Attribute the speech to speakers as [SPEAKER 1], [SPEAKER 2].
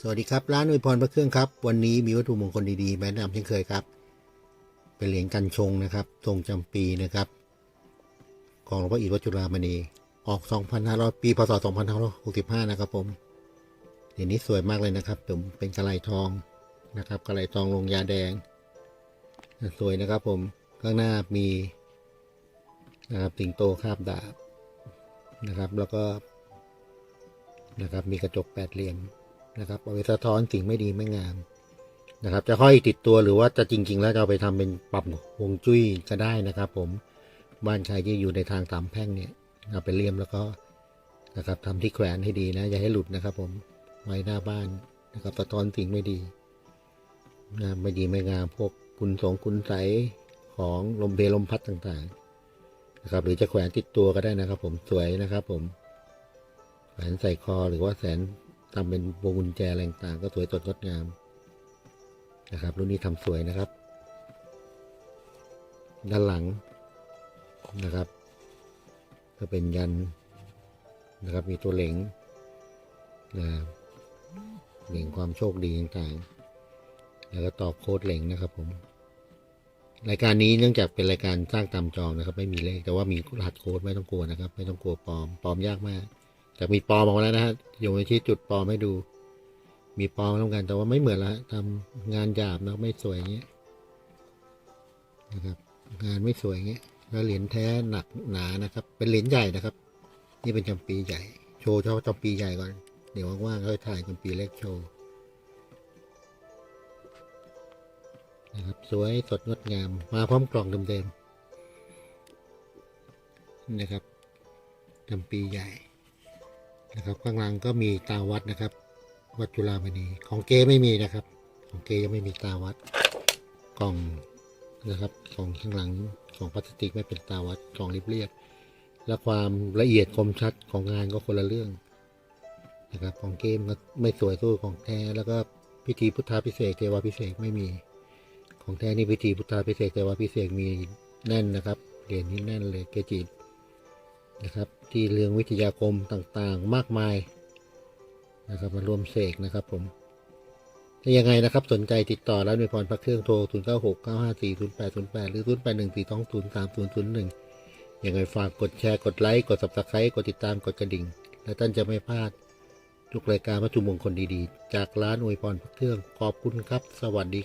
[SPEAKER 1] สวัสดีครับ ร้านอวยพรพระเครื่องครับ วันนี้มีวัตถุมงคลดีๆมาแนะนำเช่นเคยครับ เป็นเหรียญกันชงนะครับทรงจำปีนะครับ ของหลวงพ่ออิฐวัจุฬามณีออก 2,500 ปีพศ 2565 นะครับผมเหรียญนี้สวยมากเลยนะครับผมเป็นกระไลทองนะครับกระไลทองลงยาแดง สวยนะครับผมข้างหน้ามีนะครับสิงโตคาบดาบนะครับ แล้วก็นะครับมีกระจกแปดเหลี่ยม นะครับเอาไปสะท้อนสิ่งไม่ดีไม่งามนะครับ จะห้อยติดตัวหรือว่าจะจริง ๆ แล้วจะเอาไปทำเป็นปรับฮวงจุ้ยก็ได้นะครับ ผมบ้านใครที่อยู่ในทางสามแพร่งเนี่ยเอาไปเลี่ยมแล้วก็นะครับทำที่แขวนให้ดีนะอย่าให้หลุดนะครับ ผมไว้หน้าบ้านนะครับสะท้อนสิ่งไม่ดีนะไม่ดีไม่งามพวกคุณสงคุณใสของลมเพลลมพัดต่างๆนะครับ หรือจะแขวนติดตัวก็ได้นะครับ ผมสวยนะครับ ผมแขวนใส่คอหรือว่าแสน ทำเป็นวงกุญแจอะไรต่างก็สวยสดงดงามนะครับ รุ่นนี้ทำสวยนะครับ ด้านหลังนะครับ ก็เป็นยันนะครับ มีตัวเหลงนะเหลงความโชคดีต่างๆ แล้วก็ตอกโค้ดเหลงนะครับผมรายการนี้เนื่องจากเป็นรายการสร้างตามจองนะครับ ไม่มีเลขแต่ว่ามีรหัสโค้ดไม่ต้องกลัวนะครับ ไม่ต้องกลัวปลอมปลอมยากมาก แต่มีปลอมออกมาแล้วนะฮะอยู่ในที่จุดปลอมให้ดู มีปลอมต้องกันแต่ว่าไม่เหมือนละทำงานหยาบนะไม่สวยอย่างเงี้ยนะครับ งานไม่สวยอย่างเงี้ยแล้วเหรียญแท้หนักหนานะครับ เป็นเหรียญใหญ่นะครับ นี่เป็นจำปีใหญ่ โชว์เฉพาะจำปีใหญ่ก่อน เดี๋ยวว่างๆค่อยถ่ายจำปีเล็กโชว์นะครับสวยสดงดงาม มาพร้อมกล่องเดิมๆนะครับจำปีใหญ่ นะครับข้างหลังก็มีตาวัดนะครับ วัดจุฬามณีของเกไม่มีนะครับ ของเกยังไม่มีตาวัดกล่องนะครับของข้างหลังของพลาสติกไม่เป็นตาวัดกล่องเรียบๆและความละเอียดคมชัดของงานก็คนละเรื่องนะครับของเกมก็ไม่สวยสู้ของแท้แล้วก็พิธีพุทธาพิเศษเทวาพิเศษไม่มี ของแท้นี่พิธีพุทธาพิเศษเทวาพิเศษมีแน่นนะครับเหรียญนี้แน่นเลยเกจิ นะครับที่เรื่องวิทยาคมต่างๆ มากมายนะครับมารวมเสกนะครับผมถ้ายังไงนะครับสนใจติดต่อร้านมีพรพระเครื่องโทร 0 9 6 9 5 4 0 8 0 8 หรือ 0 8 1 4 2 0 3 0 0 1ยังไงฝากกดแชร์กดไลค์กด subscribe กดติดตามกดกระดิ่ง และท่านจะไม่พลาดทุกรายการวัตถุมงคลดีๆ จากร้านอวยพรพระเครื่องขอบคุณครับ สวัสดีครับ